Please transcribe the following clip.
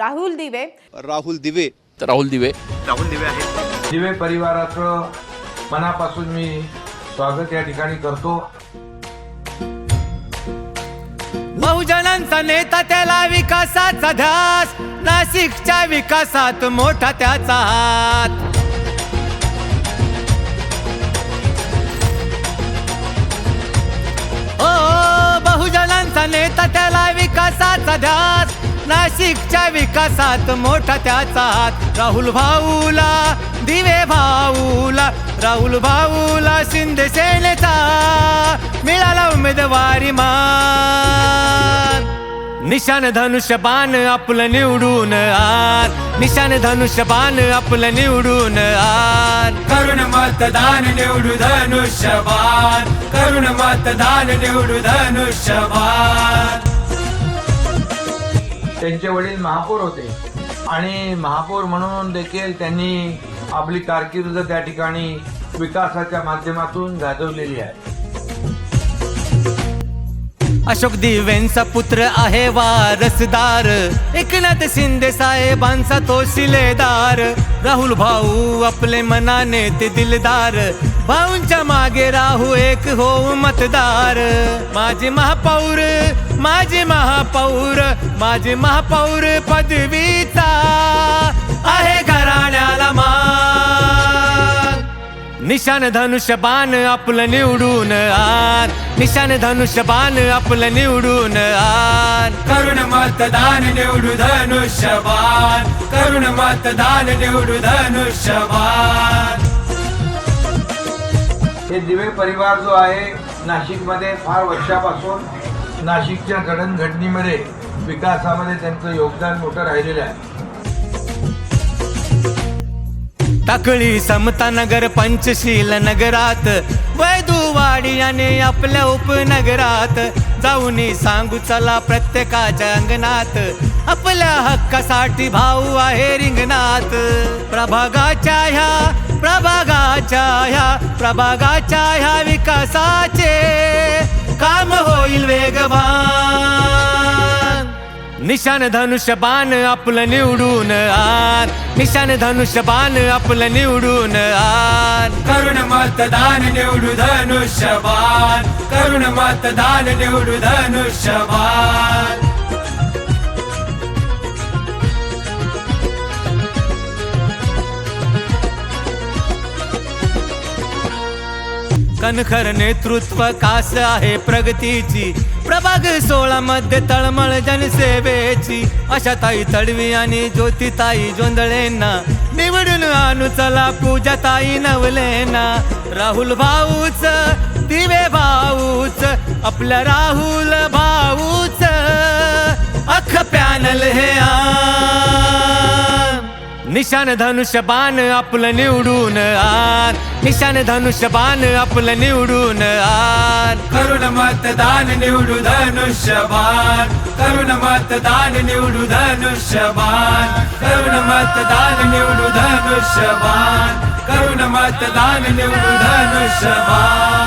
राहुल दिवे. राहुल दिवे. राहुल दिवे. दिवे परिवाराचं मनापासून मी स्वागत या ठिकाणी करतो. बहुजनांचा नेता त्याला विकासाचा ध्यास नाशिकच्या विकासात मोठा त्याचा हात. ओ बहुजनांचा नेता त्याला विकासाचा ध्यास नाशिकच्या विकासात मोठा त्याचा हात. राहुल भाऊला दिवे भाऊला. राहुल भाऊला शिंदे सेनेचा मिळाला उमेदवारी मान. निशान धनुष्य बाण आपलं निवडून आण. निशान धनुष्य बाण आपलं निवडून आण. करुण मतदान निवडू धनुष्य बाण करुण मतदान निवडू धनुष्य बाण त्यांचे वडील महापौर होते. आणि महापौर म्हणून देखील त्यांनी आपली कारकीर्द त्या ठिकाणी विकासाच्या माध्यमातून गाजवलेली आहे. अशोक दिवेंचा पुत्र आहे वारसदार. एकनाथ शिंदे साहेबांचा तो शिलेदार. राहुल भाऊ आपले मनाने ते दिलदार. भाऊंच्या मागे राहू एक हो मतदार. माझे महापौर माझे महापौर माझे महापौर पदवीचा आहे घराण्याला मान. निशान धनुष्य बाण आपलं निवडून आण. निशान धनुष्य बाण आपलं निवडून आण. करुण मतदान निवडू धनुष्य बाण करुण मतदान निवडू धनुष्य बाण हे दिवे परिवार जो आहे नाशिकमध्ये फार वर्षापासून नाशिकच्या जडणघडणीमध्ये विकासामध्ये त्यांचं योगदान मोठं राहिलेलं आहे. टाकळी समता नगर पंचशील नगरात वैदुवाडी आणि आपल्या उपनगरात. जाऊन सांगू चला प्रत्येकाच्या अंगणात आपल्या हक्कासाठी भाऊ आहे रिंगणात. प्रभागाच्या ह्या प्रभागाच्या ह्या प्रभागाच्या ह्या विकासाचे काम होईल वेगवान. निशान धनुष्य बाण आपलं निवडून आन निशान धनुष्य बाण आपलं निवडून आन करुण मतदान निवडू धनुष्य बाण करुण मतदान निवडू धनुष्य बाण कणखर नेतृत्व कास आहे प्रगतीची. प्रभाग सोळा मध्ये तळमळ जनसेवेची. अशा ताई तडवी आणि ज्योतिताई जोंधळेंना. निवडून आणू चला पूजा ताई नवलेना. राहुल भाऊच दिवे भाऊच आपल्या राहुल भाऊच. अख पॅनल हे आ निशान धनुष्य बाण आपलं निवडून आन निशान धनुष्य बाण आपलं निवडून आन करुण मतदान निवडू धनुष्य बाण. करुण मतदान निवडू धनुष्य बाण. करुण मतदान निवडू धनुष्य बाण. करुण मतदान निवडू धनुष्य बाण.